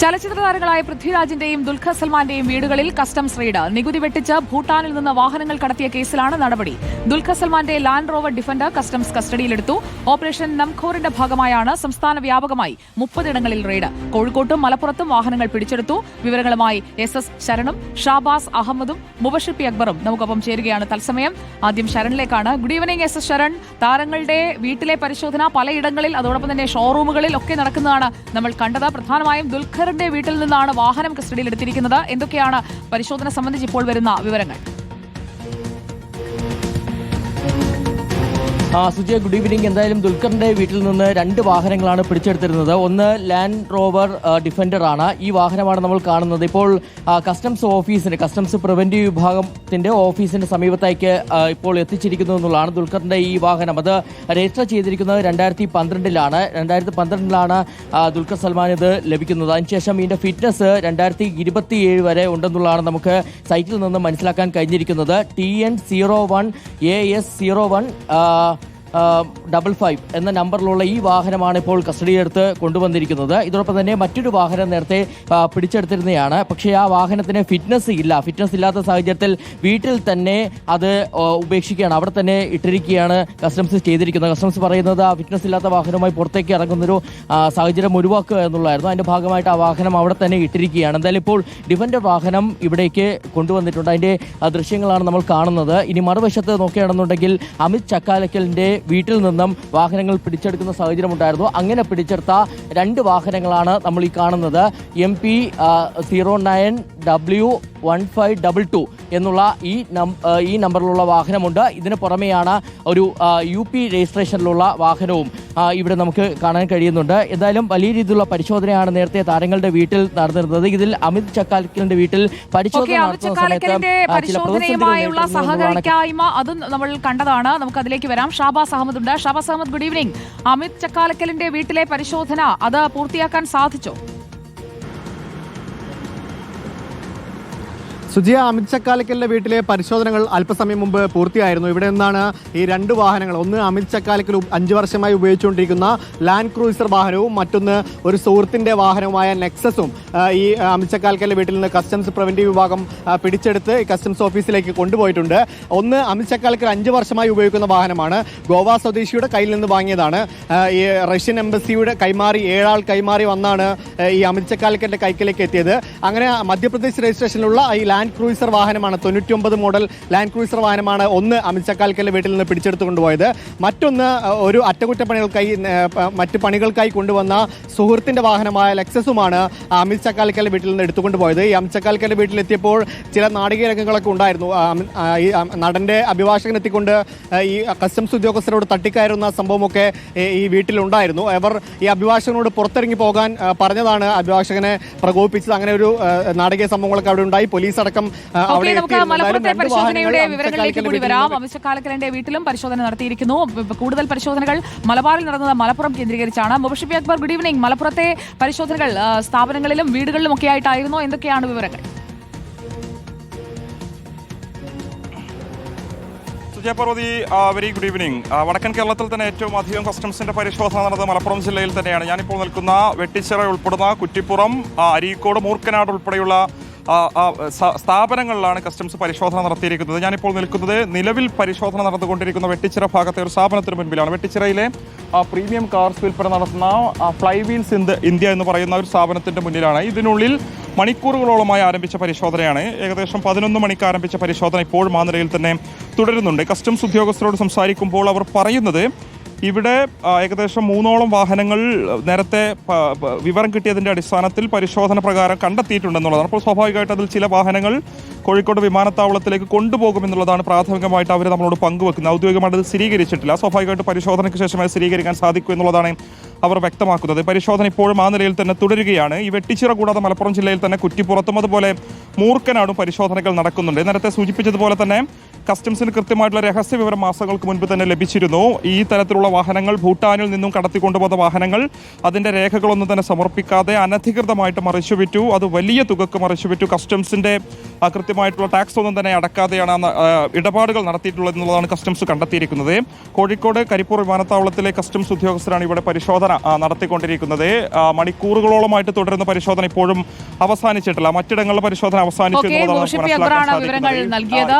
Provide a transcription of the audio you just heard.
ചലച്ചിത്ര താരങ്ങളായ പൃഥ്വിരാജിന്റെയും ദുൽഖർ സൽമാന്റെയും വീടുകളിൽ കസ്റ്റംസ് റെയ്ഡ്. നികുതി വെട്ടിച്ച് ഭൂട്ടാനിൽ നിന്ന് വാഹനങ്ങൾ കടത്തിയ കേസിലാണ് നടപടി. ദുൽഖർ സൽമാന്റെ ലാൻഡ് റോവർ ഡിഫൻഡർ കസ്റ്റംസ് കസ്റ്റഡിയിലെടുത്തു. ഓപ്പറേഷൻ നംഖോറിന്റെ ഭാഗമായാണ് സംസ്ഥാന വ്യാപകമായി മുപ്പതിടങ്ങളിൽ റെയ്ഡ്. കോഴിക്കോട്ടും മലപ്പുറത്തും വാഹനങ്ങൾ പിടിച്ചെടുത്തു. വിവരങ്ങളുമായി എസ് എസ് ശരണും ഷാബാസ് അഹമ്മദും മുബഷിർ അക്ബറും നമുക്കൊപ്പം ചേരുകയാണ് തത്സമയം. ആദ്യം ശരണിലേക്കാണ്. Good evening S S Sharan. താരങ്ങളുടെ വീട്ടിലെ പരിശോധന പലയിടങ്ങളിൽ അതോടൊപ്പം തന്നെ ഷോറൂമുകളിൽ ഒക്കെ നടക്കുന്നതാണ് നമ്മൾ കണ്ടത്. പ്രധാനമായും ദുൽഖറിന്റെ വീട്ടിൽ നിന്നാണ് വാഹനം കസ്റ്റഡിയിൽ എടുത്തിരിക്കുന്നത് എന്തൊക്കെയാണ് പരിശോധന സംബന്ധിച്ച് ഇപ്പോൾ വരുന്ന വിവരങ്ങൾ? സുജയ ഗുഡ് ഈവനിങ് എന്തായാലും ദുൽഖറിന്റെ വീട്ടിൽ നിന്ന് രണ്ട് വാഹനങ്ങളാണ് പിടിച്ചെടുത്തിരുന്നത്. ഒന്ന് ലാൻഡ് റോവർ ആ, ഡിഫൻഡർ ആണ്. ഈ വാഹനമാണ് നമ്മൾ കാണുന്നത്. ഇപ്പോൾ കസ്റ്റംസ് ഓഫീസിന്റെ കസ്റ്റംസ് പ്രിവന്റീവ് വിഭാഗത്തിന്റെ ഓഫീസിന്റെ സമീപത്തേക്ക് ഇപ്പോൾ എത്തിച്ചിരിക്കുന്നു എന്നുള്ളതാണ് ദുൽഖറിന്റെ ഈ വാഹനം. അത് രജിസ്റ്റർ ചെയ്തിരിക്കുന്നത് രണ്ടായിരത്തി പന്ത്രണ്ടിലാണ് രണ്ടായിരത്തി പന്ത്രണ്ടിലാണ് ദുൽഖർ സൽമാൻ ഇത് ലഭിക്കുന്നത്. അതിനുശേഷം ഇതിന്റെ ഫിറ്റ്നസ് രണ്ടായിരത്തി ഇരുപത്തിയേഴ് വരെ ഉണ്ടെന്നുള്ളതാണ് നമുക്ക് സൈറ്റിൽ നിന്ന് മനസ്സിലാക്കാൻ കഴിഞ്ഞിരിക്കുന്നത്. T N zero one A S zero one double five എന്ന നമ്പറിലുള്ള ഈ വാഹനമാണ് ഇപ്പോൾ കസ്റ്റഡിയെടുത്ത് കൊണ്ടുവന്നിരിക്കുന്നത്. ഇതോടൊപ്പം തന്നെ മറ്റൊരു വാഹനം നേരത്തെ പിടിച്ചെടുത്തിരുന്നതാണ് പക്ഷേ ആ വാഹനത്തിന് ഫിറ്റ്നസ് ഇല്ല. ഫിറ്റ്നസ് ഇല്ലാത്ത സാഹചര്യത്തിൽ വീട്ടിൽ തന്നെ അത് ഉപേക്ഷിക്കുകയാണ്. അവിടെ തന്നെ ഇട്ടിരിക്കുകയാണ് കസ്റ്റംസ് ചെയ്തിരിക്കുന്നത്. കസ്റ്റംസ് പറയുന്നത് ആ ഫിറ്റ്നസ് ഇല്ലാത്ത വാഹനവുമായി പുറത്തേക്ക് ഇറങ്ങുന്നൊരു സാഹചര്യം ഒഴിവാക്കുക എന്നുള്ളതായിരുന്നു. അതിന്റെ ഭാഗമായിട്ട് ആ വാഹനം അവിടെ തന്നെ ഇട്ടിരിക്കുകയാണ്. എന്തായാലും ഇപ്പോൾ ഡിഫൻഡർ വാഹനം ഇവിടേക്ക് കൊണ്ടുവന്നിട്ടുണ്ട്. അതിന്റെ ദൃശ്യങ്ങളാണ് നമ്മൾ കാണുന്നത്. ഇനി മറുവശത്ത് നോക്കുകയാണെന്നുണ്ടെങ്കിൽ അമിത് ചക്കാലക്കലിന്റെ വീട്ടിൽ നിന്നും വാഹനങ്ങൾ പിടിച്ചെടുക്കുന്ന സാഹചര്യം ഉണ്ടായിരുന്നു. അങ്ങനെ പിടിച്ചെടുത്ത രണ്ട് വാഹനങ്ങളാണ് നമ്മൾ ഈ കാണുന്നത്. M P zero nine W one five double two എന്നുള്ള ഈ ഈ നമ്പറിലുള്ള വാഹനമുണ്ട്. ഇതിന് പുറമെയാണ് ഒരു യു പി രജിസ്ട്രേഷനിലുള്ള വാഹനവും. ഇവിടെ നമുക്ക് കാണാൻ കഴിയുന്നുണ്ട്. എന്തായാലും വലിയ രീതിയിലുള്ള പരിശോധനയാണ് നേരത്തെ താരങ്ങളുടെ വീട്ടിൽ നടന്നിരുന്നത്. ഇതിൽ അമിത് ചക്കാലക്കലിന്റെ വീട്ടിൽ പരിശോധന നടത്തുന്ന സമയത്ത് സഹകരിക്കായ്മ അതും നമ്മൾ കണ്ടതാണ്. നമുക്ക് അതിലേക്ക് വരാം. ഷാബാസ് അഹമ്മദ് ഉണ്ട് ഷാബാസ് അഹമ്മദ് ഗുഡ് ഈവനിംഗ് അമിത് ചക്കാലക്കലിന്റെ വീട്ടിലെ പരിശോധന അത് പൂർത്തിയാക്കാൻ സാധിച്ചോ? സുജിയ അമിത് വീട്ടിലെ പരിശോധനകൾ അല്പസമയം മുമ്പ് പൂർത്തിയായിരുന്നു. ഇവിടെ നിന്നാണ് ഈ രണ്ട് വാഹനങ്ങൾ. ഒന്ന് അമിത് ചക്കാലക്കൽ അഞ്ചു വർഷമായി ഉപയോഗിച്ചുകൊണ്ടിരിക്കുന്ന ലാൻഡ് ക്രൂസർ വാഹനവും മറ്റൊന്ന് ഒരു സുഹൃത്തിന്റെ വാഹനവുമായ നെക്സസും ഈ അമിത് വീട്ടിൽ നിന്ന് കസ്റ്റംസ് പ്രിവന്റീവ് വിഭാഗം പിടിച്ചെടുത്ത് കസ്റ്റംസ് ഓഫീസിലേക്ക് കൊണ്ടുപോയിട്ടുണ്ട്. ഒന്ന് അമിത് ചക്കാലക്കൽ അഞ്ച് വർഷമായി ഉപയോഗിക്കുന്ന വാഹനമാണ്. ഗോവ സ്വദേശിയുടെ കയ്യിൽ നിന്ന് വാങ്ങിയതാണ്. ഈ റഷ്യൻ എംബസിയുടെ കൈമാറി ഏഴാൾ കൈമാറി വന്നാണ് ഈ അമിത് ചക്കാലക്കലിന്റെ കൈക്കലേക്ക് എത്തിയത്. അങ്ങനെ മധ്യപ്രദേശ് രജിസ്ട്രേഷനിലുള്ള ഈ ലാൻഡ് ക്രൂയിസർ വാഹനമാണ്. തൊണ്ണൂറ്റി മോഡൽ ലാൻഡ് ക്രൂയിസർ വാഹനമാണ് ഒന്ന് അമിത് ചക്കാൽക്കലിന്റെ വീട്ടിൽ നിന്ന് പിടിച്ചെടുത്ത് കൊണ്ടുപോയത് മറ്റൊന്ന് ഒരു അറ്റകുറ്റപ്പണികൾക്കായി മറ്റ് പണികൾക്കായി കൊണ്ടുവന്ന സുഹൃത്തിന്റെ വാഹനമായ ലെക്സസുമാണ് അമിത് ചക്കാൽക്കലിന്റെ വീട്ടിൽ നിന്ന് എടുത്തുകൊണ്ട് പോയത് ഈ അമിത് ചക്കാൽക്കലിന്റെ വീട്ടിലെത്തിയപ്പോൾ ചില നാടകീയ രംഗങ്ങളൊക്കെ ഉണ്ടായിരുന്നു. ഈ നടന്റെ അഭിഭാഷകനെത്തിക്കൊണ്ട് ഈ കസ്റ്റംസ് ഉദ്യോഗസ്ഥരോട് തട്ടിക്കയറുന്ന സംഭവമൊക്കെ ഈ- വീട്ടിലുണ്ടായിരുന്നു. അവർ ഈ അഭിഭാഷകനോട് പുറത്തിറങ്ങി പോകാൻ പറഞ്ഞതാണ് അഭിഭാഷകനെ പ്രകോപിപ്പിച്ചത്. അങ്ങനെ ഒരു നാടകീയ സംഭവങ്ങളൊക്കെ അവിടെ ഉണ്ടായി. പോലീസ് അടക്കം നമുക്ക് മലപ്പുറത്തെ പരിശോധനയുടെ വിവരങ്ങളിലേക്ക് കൂടി വരാം. വീട്ടിൽ അമിത് കാലക്കലിന്റെ വീട്ടിലും പരിശോധന നടത്തിയിരിക്കുന്നു. കൂടുതൽ പരിശോധനകൾ മലബാറിൽ നടന്നത് മലപ്പുറം കേന്ദ്രീകരിച്ചാണ്. മുബഷിബി അക്ബർ ഗുഡ് ഈവനിംഗ് മലപ്പുറത്തെ പരിശോധനകൾ സ്ഥാപനങ്ങളിലും വീടുകളിലും ഒക്കെ ആയിട്ടായിരുന്നു. എന്തൊക്കെയാണ് വിവരങ്ങൾ? സുജയപർവതി വെരി ഗുഡ് ഈവനിങ് വടക്കൻ കേരളത്തിൽ തന്നെ ഏറ്റവും അധികം കസ്റ്റംസിന്റെ പരിശോധന നടന്നത് മലപ്പുറം ജില്ലയിൽ തന്നെയാണ്. ഞാനിപ്പോൾ നിൽക്കുന്ന വെട്ടിച്ചിറ ഉൾപ്പെടുന്ന കുറ്റിപ്പുറം അരീക്കോട് മൂർക്കനാട് ഉൾപ്പെടെയുള്ള സ്ഥാപനങ്ങളിലാണ് കസ്റ്റംസ് പരിശോധന നടത്തിയിരിക്കുന്നത്. ഞാനിപ്പോൾ നിൽക്കുന്നത് നിലവിൽ പരിശോധന നടന്നുകൊണ്ടിരിക്കുന്ന വെട്ടിച്ചിറ ഭാഗത്തെ ഒരു സ്ഥാപനത്തിന് മുൻപിലാണ്. വെട്ടിച്ചിറയിലെ പ്രീമിയം കാർസ് വിൽപ്പന നടത്തുന്ന ഫ്ലൈ വീൽസ് ഇന്ത്യ എന്ന് പറയുന്ന ഒരു സ്ഥാപനത്തിന്റെ മുന്നിലാണ്. ഇതിനുള്ളിൽ മണിക്കൂറുകളോളമായി ആരംഭിച്ച പരിശോധനയാണ്. ഏകദേശം പതിനൊന്ന് മണിക്ക് ആരംഭിച്ച പരിശോധന ഇപ്പോഴും ആ നിലയിൽ തന്നെ തുടരുന്നുണ്ട്. കസ്റ്റംസ് ഉദ്യോഗസ്ഥരോട് സംസാരിക്കുമ്പോൾ അവർ പറയുന്നത് ഇവിടെ ഏകദേശം മൂന്നോളം വാഹനങ്ങൾ നേരത്തെ വിവരം കിട്ടിയതിന്റെ അടിസ്ഥാനത്തിൽ പരിശോധന പ്രകാരം കണ്ടെത്തിയിട്ടുണ്ടെന്നുള്ളതാണ്. അപ്പോൾ സ്വാഭാവികമായിട്ട് അതിൽ ചില വാഹനങ്ങൾ കോഴിക്കോട് വിമാനത്താവളത്തിലേക്ക് കൊണ്ടുപോകുമെന്നുള്ളതാണ് പ്രാഥമികമായിട്ട് അവർ നമ്മളോട് പങ്കുവെക്കുന്നത്. ഔദ്യോഗികമായിട്ട് അത് സ്ഥിരീകരിച്ചിട്ടില്ല. സ്വാഭാവികമായിട്ട് പരിശോധനയ്ക്ക് ശേഷം അത് സ്ഥിരീകരിക്കാൻ സാധിക്കും എന്നുള്ളതാണ് അവർ വ്യക്തമാക്കുന്നത്. പരിശോധന ഇപ്പോഴും ആ നിലയിൽ തന്നെ തുടരുകയാണ്. ഈ വെട്ടിച്ചിറ കൂടാതെ മലപ്പുറം ജില്ലയിൽ തന്നെ കുറ്റിപ്പുറത്തും അതുപോലെ മൂർക്കനാടും പരിശോധനകൾ നടക്കുന്നുണ്ട്. നേരത്തെ സൂചിപ്പിച്ചതുപോലെ തന്നെ കസ്റ്റംസിന് കൃത്യമായിട്ടുള്ള രഹസ്യ വിവരം മാസങ്ങൾക്ക് മുൻപ് തന്നെ ലഭിച്ചിരുന്നു. ഈ തരത്തിലുള്ള വാഹനങ്ങൾ ഭൂട്ടാനിൽ നിന്നും കടത്തിക്കൊണ്ടുപോകുന്ന വാഹനങ്ങൾ അതിന്റെ രേഖകളൊന്നും തന്നെ സമർപ്പിക്കാതെ അനധികൃതമായിട്ട് മറിച്ചുവിറ്റു. അത് വലിയ തുകക്ക് മറിച്ചുവിറ്റു. കസ്റ്റംസിന്റെ ആ, കൃത്യമായിട്ടുള്ള ടാക്സ് ഒന്നും തന്നെ അടക്കാതെയാണ് ഇടപാടുകൾ നടത്തിയിട്ടുള്ളത് എന്നുള്ളതാണ് കസ്റ്റംസ് കണ്ടെത്തിയിരിക്കുന്നത്. കോഴിക്കോട് കരിപ്പൂർ വിമാനത്താവളത്തിലെ കസ്റ്റംസ് ഉദ്യോഗസ്ഥരാണ് ഇവിടെ പരിശോധന നടത്തിക്കൊണ്ടിരിക്കുന്നത്. മണിക്കൂറുകളോളമായിട്ട് തുടരുന്ന പരിശോധന ഇപ്പോഴും അവസാനിച്ചിട്ടില്ല. മറ്റിടങ്ങളിലെ പരിശോധന അവസാനിച്ചു എന്നുള്ളതാണ് മനസ്സിലാക്കാൻ വിവരങ്ങൾ സാധിക്കുന്നത്. നൽകിയത്.